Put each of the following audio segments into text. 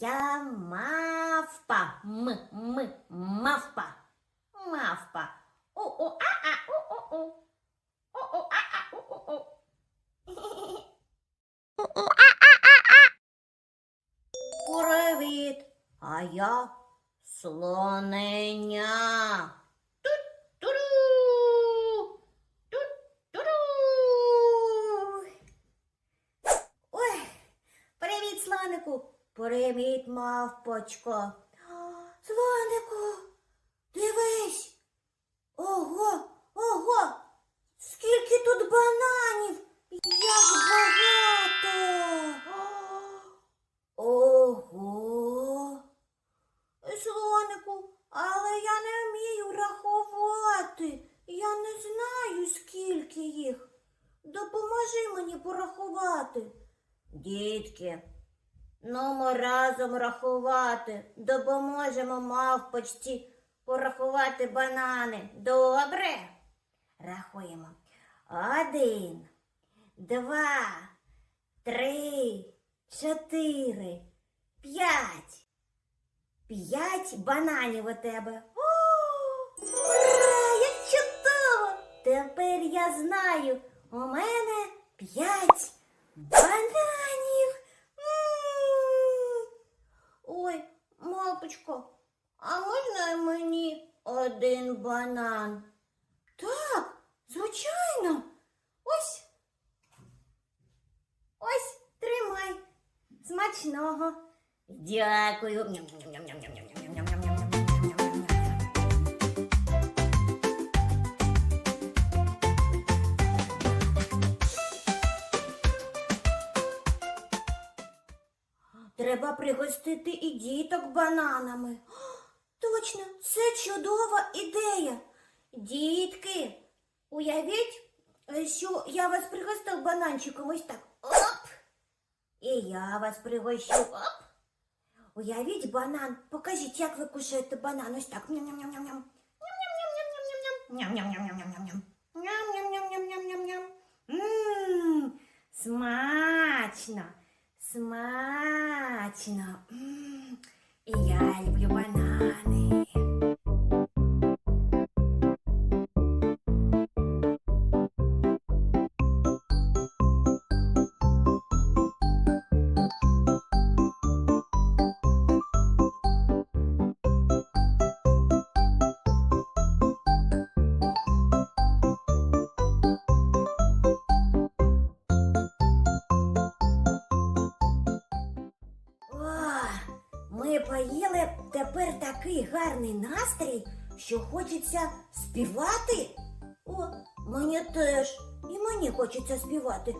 Я мавпа. М, м, мавпа. Мавпа. О, о, а, а, о, о, о. О, о, а, а, о, о, о. Привіт. А я слоненя. Тут-туру. Тут-туру. Ой, привіт, Привіт, мавпочко. Слонику, дивись. Ого, ого, скільки тут бананів. Як багато. Ого. Слонику, але я не вмію рахувати. Я не знаю, скільки їх. Допоможи мені порахувати. Дітки, ну ми разом рахувати. Допоможемо мавпочці порахувати банани. Добре? Рахуємо. Один, два, три, чотири, п'ять. П'ять бананів у тебе. Ура! Як чудово! Тепер я знаю, у мене п'ять бананів. папочко, а можна мені один банан? Так, звичайно, ось. Ось тримай. Смачного. Дякую. Ням -ням -ням -ням -ням. Треба пригостити і діток бананами. Точно, це чудова ідея. Дітки, уявіть, е, що я вас пригостив бананчиком ось так. Оп! І я вас пригощу. Оп! Уявіть банан. Покажіть, як ви кушаєте банан. Ось так. Ням-ням-ням-ням-ням. Ням-ням-ням-ням-ням-ням. Ням-ням-ням-ням-ням-ням. Мм, Смачно. Смачно. І я люблю банани. Ми тепер такий гарний настрій, що хочеться співати. О, мені теж. І мені хочеться співати.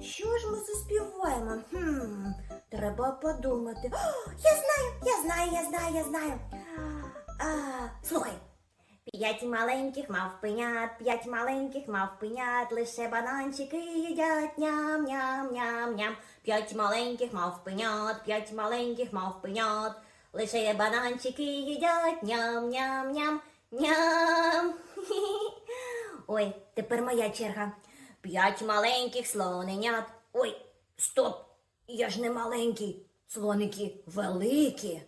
Що ж ми заспіваємо? Хм, треба подумати. О, я знаю, я знаю, я знаю, я знаю. А, слухай. П'ять маленьких мавпенят, п'ять маленьких мавпенят, лише бананчики їдять ням-ням-ням-ням. П'ять маленьких мавпенят, п'ять маленьких мавпенят, лише бананчики їдять ням-ням-ням. Ням. Ой, тепер моя черга. П'ять маленьких слоненят. Ой, стоп! Я ж не маленький. Слоники великі.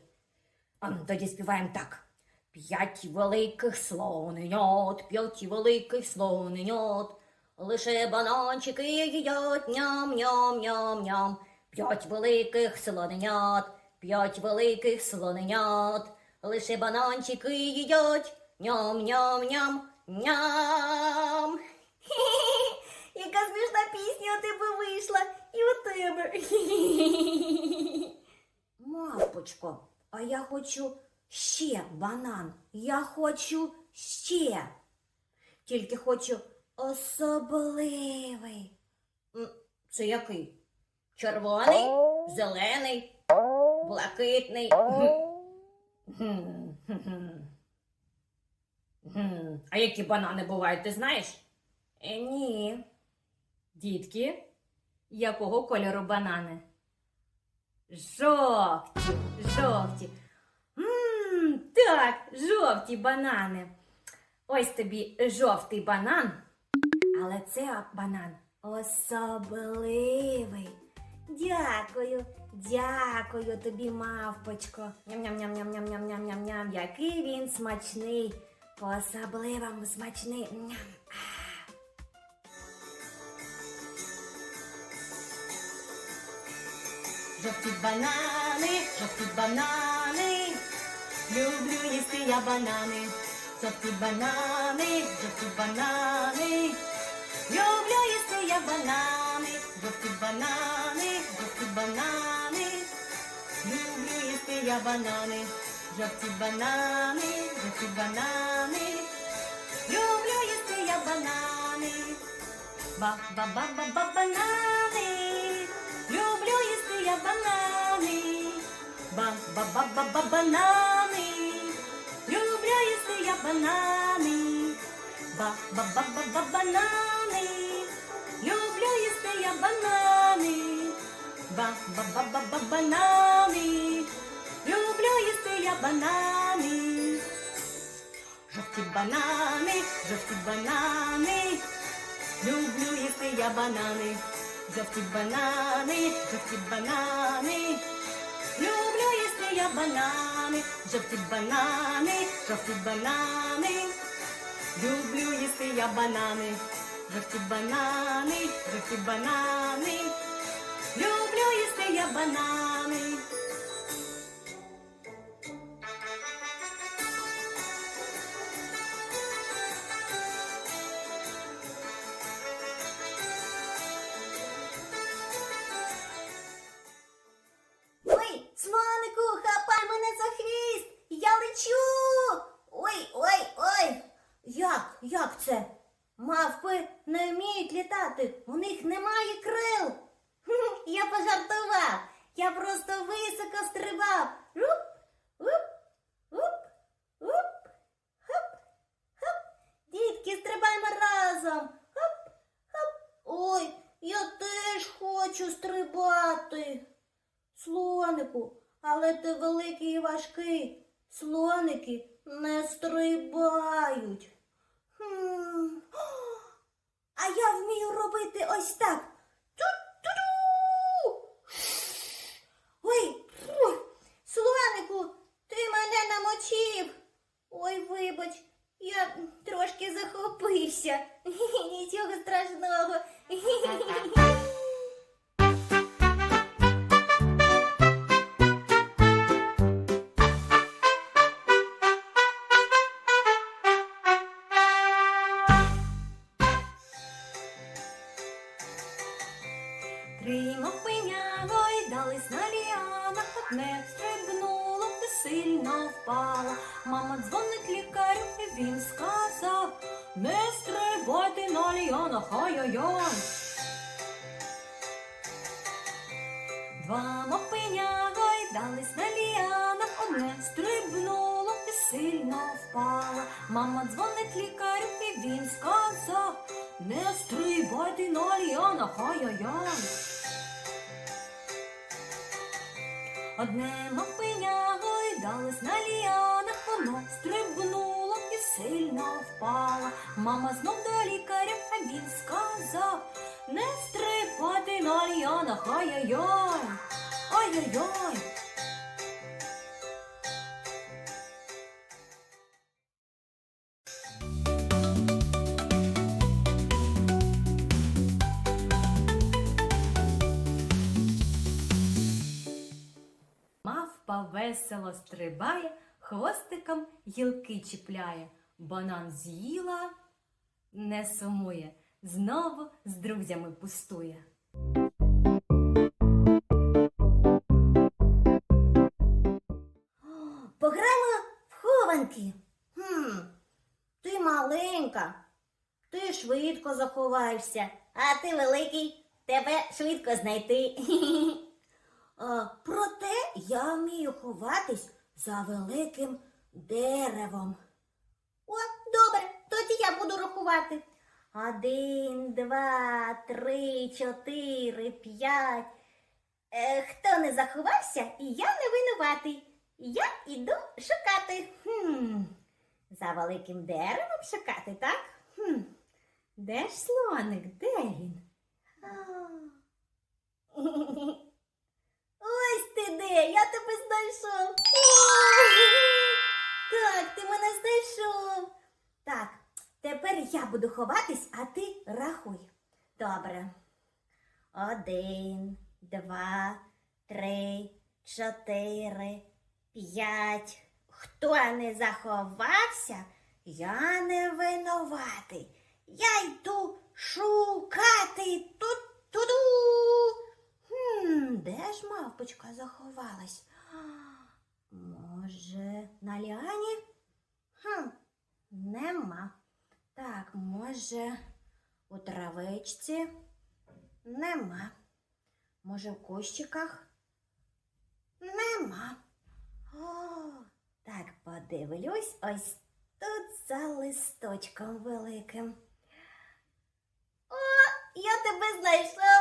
А, ну, тоді співаємо так. П'ять великих слоненят, п'ять великих слоненят, лише бананчики їдять ням-ням-ням-ням. П'ять великих слоненят, п'ять великих слоненят, лише бананчики їдять ням-ням-ням. Ням. Яка смішна пісня у тебе вийшла і у тебе. Мавпочко, а я хочу ще банан. Я хочу ще. Тільки хочу особливий. Це який? Червоний, зелений, блакитний. А які банани бувають, ти знаєш? Е, Ні. Дітки, якого кольору банани? Жовті, жовті. Мм, так, жовті банани. Ось тобі жовтий банан, але це банан особливий. Дякую, дякую тобі, мавпочко. Ням-ням-ням-ням-ням-ням-ням-ням-ням. Який він смачний. По-особливому смачний. Ням. Жовті банани, жовті банани. Люблю їсти я банани. Жовті банани, жовті банани. Люблю їсти я банани. Жовті банани, банани. Люблю їсти я банани. Жовті банани, жовті банани. Люблю їсти я банани. Ба-ба-ба-ба-ба банани. Люблю їсти я банани. Ба-ба-ба-ба-ба банани. Люблю їсти я банани. Ба-ба-ба-ба-ба банани. Люблю їсти я банани. Ба-ба-ба-ба-ба банани. Люблю їсти я банани. Жовті банани, жовті банани. Люблю їсти я банани, жовті банани, жовті банани. Люблю їсти я банани, жовті банани, жовті банани. Люблю їсти я банани, жовті банани, жовті банани. Люблю їсти я але ти великий і важкий. Слоники не стрибають. Хм. А я вмію робити ось так. Ту-ту-ду! Ой, слонику, ти мене намочив. Ой, вибач, я трошки захопився. Нічого страшного. Три мавпиня гойдались на ліанах, одне стрибнуло і сильно впало. Мама дзвонить лікарю, і він сказав, не стрибайте на ліанах, ай-яй-яй. Два мавпиня гойдались на ліанах, одне стрибнуло і сильно впало. Мама дзвонить лікарю, і він сказав, не стрибайте на ліанах, ай-яй-яй. Одне мавпиня гойдалось на ліанах, воно стрибнуло і сильно впало. Мама знов до лікаря, а він сказав, не стрибати на ліанах, ай-яй-яй, ай-яй-яй. Весело стрибає, хвостиком гілки чіпляє. Банан з'їла, не сумує, знову з друзями пустує. Пограємо в хованки. Хм, ти маленька, ти швидко заховаєшся, а ти великий, тебе швидко знайти. Проте я вмію ховатись за великим деревом. О, добре, тоді я буду рахувати. Один, два, три, чотири, п'ять. Е, хто не заховався, і я не винуватий. Я іду шукати. Хм. За великим деревом шукати, так? Хм. Де ж слоник? Де він? Ось ти де, я тебе знайшов. Так, ти мене знайшов. Так, тепер я буду ховатись, а ти рахуй. Добре. Один, два, три, чотири, п'ять. Хто не заховався, я не винуватий. Я йду шукати тут туду. Де ж мавпочка заховалась? Може, на ліані? Хм, нема. Так, може, у травичці? Нема. Може, в кущиках? Нема. О, так, подивлюсь ось тут за листочком великим. О, я тебе знайшов.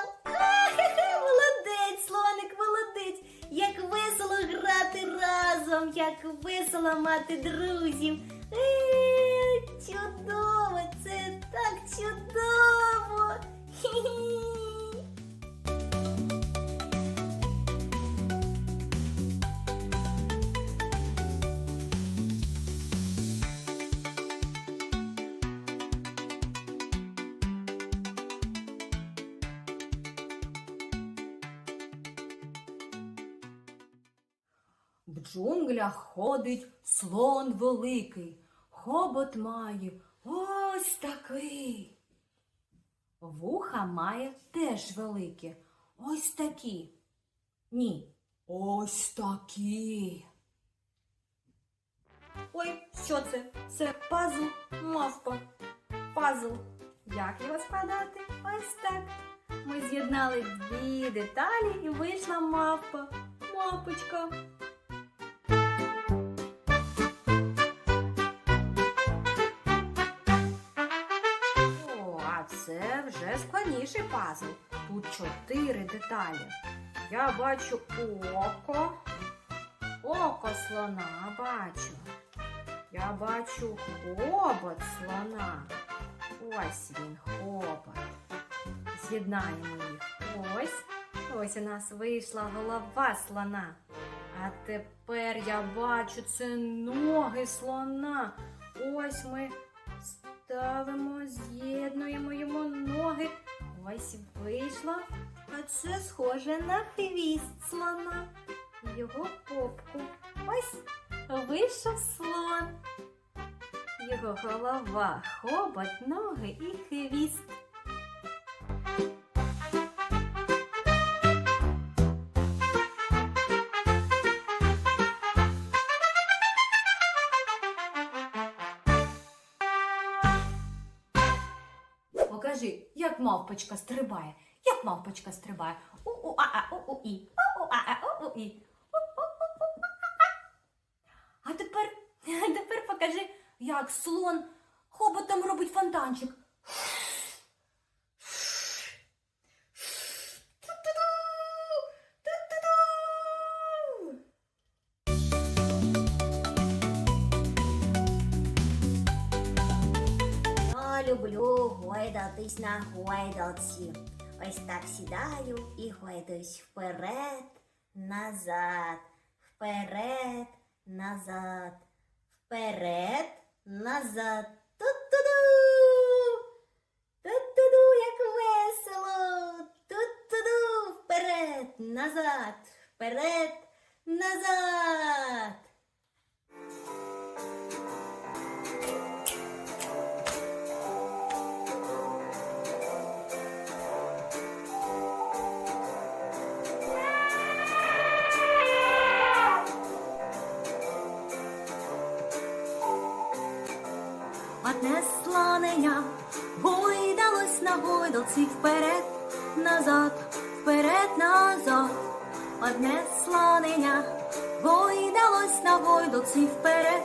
Як весело мати друзів. Е, чудово, це так чудово. Хі-хі. Джунглях ходить слон великий, хобот має ось такий. Вуха має теж великі, ось такі. Ні, ось такі. Ой, що це? Це пазл мавпа. Пазл. Як його складати? Ось так. Ми з'єднали дві деталі і вийшла мавпа. Мавпочка. Складніший пазл. Тут чотири деталі. Я бачу око. Око слона бачу. Я бачу хобот слона. Ось він, хобот. З'єднаємо їх. Ось. Ось у нас вийшла голова слона. А тепер я бачу це ноги слона. Ось ми ставимо, з'єднуємо йому ноги. Ось вийшло. А це схоже на хвіст слона. Його попку. Ось вийшов слон. Його голова, хобот, ноги і хвіст. Мавпочка стрибає. Як мавпочка стрибає. У-у-а-а, у-у-і. Гойдатись на гойдалці. Ось так сідаю і гойдаюсь вперед, назад, вперед, назад, вперед, назад. Ту-ту-ду! Ту-ту-ду, як весело! Ту-ту-ду! Вперед, назад, вперед, назад. На вперед, назад, вперед, назад. Одне слонення гойдалось на гойдалці вперед,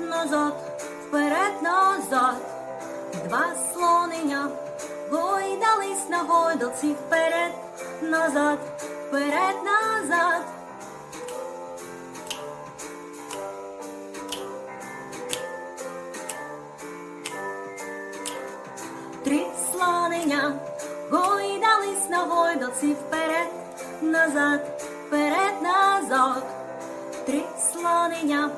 назад, вперед, назад. Два слонення гойдались на гойдалці вперед, назад, вперед, назад. На гойдалці вперед, назад, вперед назад. Три слонення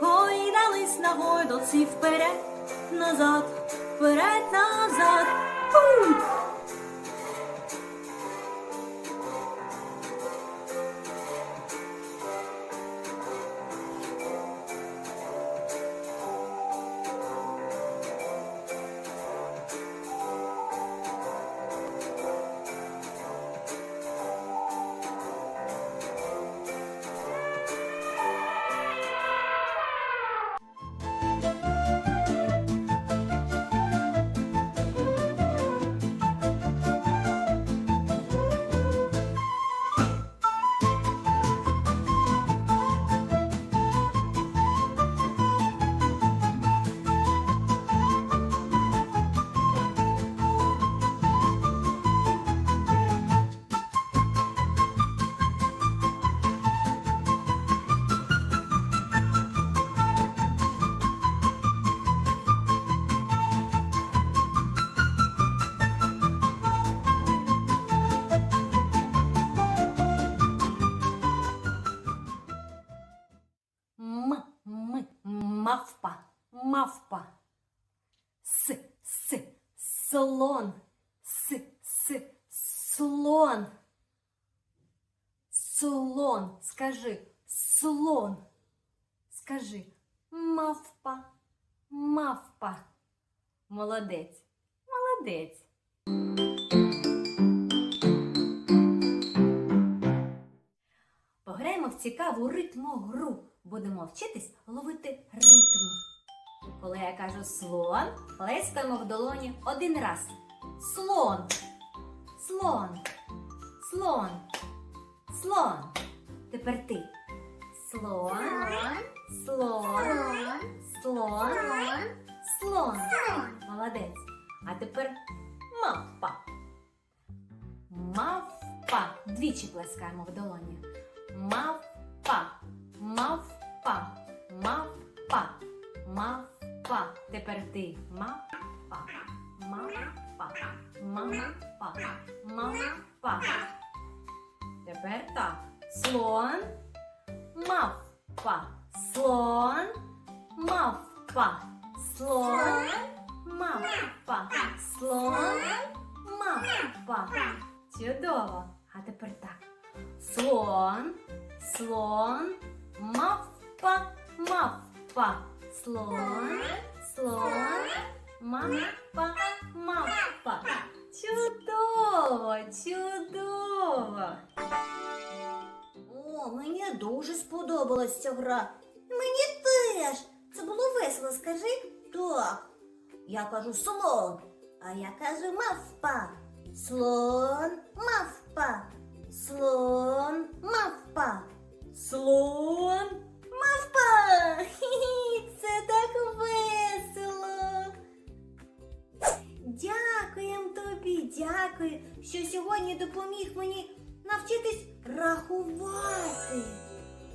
гойдались на гойдалці вперед, назад, вперед назад. Ху! Слон. С, с, слон. Слон. Скажи, слон. Скажи, мавпа, мавпа. Молодець, молодець. Пограємо в цікаву ритмогру. Будемо вчитись ловити ритм. Коли я кажу слон, плескаємо в долоні один раз. Слон. Слон. Слон. Слон. Тепер ти. Слон. Слон. Слон. Слон. Молодець. А тепер мавпа. Мавпа. Двічі плескаємо в долоні. Мавпа. Чудово. А тепер так. Слон, слон, мавпа, мавпа. Слон, слон, мавпа, мавпа. Чудово, чудово. О, мені дуже сподобалась ця гра. Мені теж. Це було весело, скажи. Так. Я кажу слон, а я кажу мавпа. Слон, мавпа. Слон, мавпа. Слон. Мавпа! Це так весело. Дякуємо тобі, дякую, що сьогодні допоміг мені навчитись рахувати.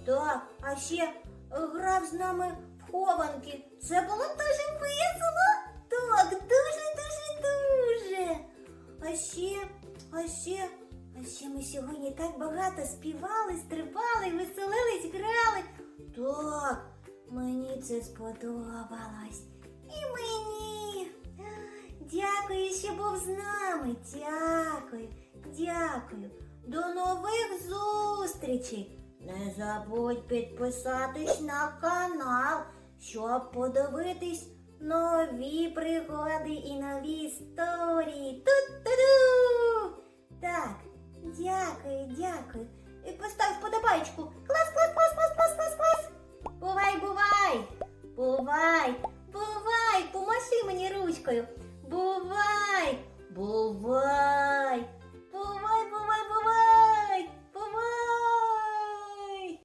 Так, а ще грав з нами в хованки. Це було дуже весело. Так, дуже. А ще, а ще, а ще ми сьогодні так багато співали, стрибали, веселились, грали. Так, мені це сподобалось. І мені. Дякую, що був з нами. Дякую, дякую. До нових зустрічей. Не забудь підписатись на канал, щоб подивитись нові пригоди і нові історії. Ту-ту-ду! Так, дякую, дякую. І постав вподобайку. Клас, клас, клас, клас, клас, клас, клас. Бувай, бувай! Бувай! Бувай! Помаши мені ручкою! Бувай! Бувай! Бувай, Бувай! Бувай!